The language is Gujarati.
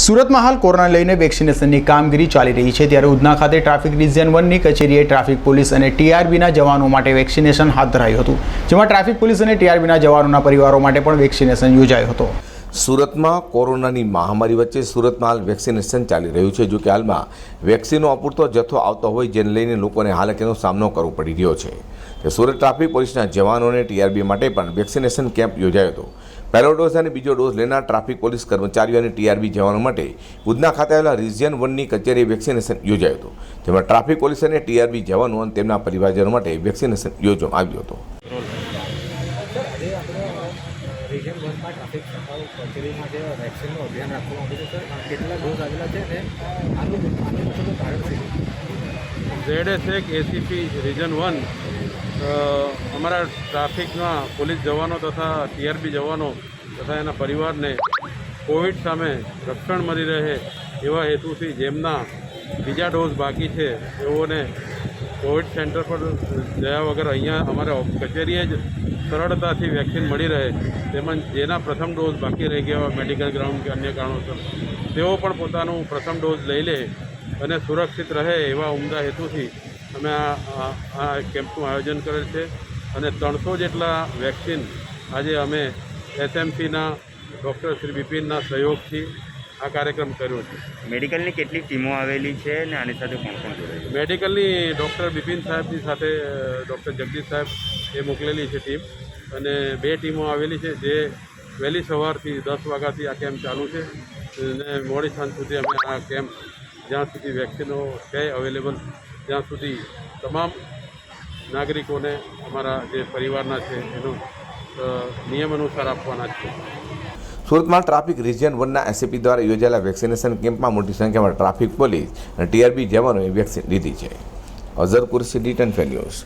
સુરતમાં હાલ કોરોના લઈને વેક્સિનેશનની કામગીરી ચાલી રહી છે. ત્યારે ઉધના ખાતે ટ્રાફિક ડિવિઝન વનની કચેરીએ ટ્રાફિક પોલીસ અને ટીઆરબીના જવાનો માટે વેક્સિનેશન હાથ ધરાયું હતું. જેમાં ટ્રાફિક પોલીસ અને ટીઆરબીના જવાનોના પરિવારો માટે પણ વેક્સિનેશન યોજાયો હતો. સુરતમાં કોરોનાની મહામારી વચ્ચે સુરતમાં હાલ વેક્સિનેશન ચાલી રહ્યું છે. જો કે હાલમાં વેક્સિનનો અપૂરતો જથ્થો આવતો હોય જેને લઈને લોકોને હાલાકીનો સામનો કરવો પડી રહ્યો છે. સુરત ટ્રાફિક પોલીસના જવાનોને ટીઆરબી માટે પણ વેક્સિનેશન કેમ્પ યોજાયો હતો. પહેલો ડોઝ અને બીજો ડોઝ લેનાર ટ્રાફિક પોલીસ કર્મચારીઓ અને ટીઆરબી જવાનો માટે ઉધના ખાતે આવેલા રિજિયન વનની કચેરીએ વેક્સિનેશન યોજાયું હતું. જેમાં ટ્રાફિક પોલીસ અને ટીઆરબી જવાનો અને તેમના પરિવારજનો માટે વેક્સિનેશન યોજવામાં આવ્યું હતું. રિજન વનમાં ટ્રાફિક શાખાઓ કચેરીમાં જે વેક્સિનનું અભિયાન રાખવામાં આવ્યું છે સર કેટલા ડોઝ આવેલા છે ને આનું આનું કારણ છે? ઝેડ એસ એક એસીપી રિજન વન અમારા ટ્રાફિકના પોલીસ જવાનો તથા ટીઆરબી જવાનો તથા એના પરિવારને કોવિડ સામે રક્ષણ મળી રહે એવા હેતુથી જેમના બીજા ડોઝ બાકી છે, તેઓને કોવિડ સેન્ટર પર જયા વગર અહીંયા અમારે કચેરીએ જ સરળતાથી વેક્સિન મળી રહે. તેમજ જેના પ્રથમ ડોઝ બાકી રહી ગયા હોય, મેડિકલ ગ્રાઉન્ડ કે અન્ય કારણોસર, તેઓ પણ પોતાનું પ્રથમ ડોઝ લઈ લે અને સુરક્ષિત રહે એવા ઉમદા હેતુથી અમે આ કેમ્પનું આયોજન કરેલ છે અને ત્રણસો જેટલા વેક્સિન આજે અમે એસએમસીના ડૉક્ટર શ્રી બિપિનના સહયોગથી આ કાર્યક્રમ કર્યો છે. મેડિકલની કેટલી ટીમો આવેલી છે અને આની સાથે કોણ કોણ મેડિકલની ડૉક્ટર બિપિન સાહેબની સાથે ડૉક્ટર જગદીશ સાહેબ એ મોકલેલી છે ટીમ અને બે ટીમો આવેલી છે જે વહેલી સવારથી દસ વાગ્યાથી આ કેમ્પ ચાલુ છે અને મોડી સાંજ સુધી અમે આ કેમ્પ જ્યાં સુધી વેક્સિનો છે અવેલેબલ ત્યાં સુધી તમામ નાગરિકોને અમારા જે પરિવારના છે, એનું નિયમ અનુસાર આપવાના છે. સુરતમાં ટ્રાફિક રિજિયન વનના એસએપી દ્વારા યોજાયેલા વેક્સિનેશન કેમ્પમાં મોટી સંખ્યામાં ટ્રાફિક પોલીસ અને ટીઆરબી જવાનોએ વેક્સિન લીધી છે. અઝર કુરશી ડિટન ન્યૂઝ.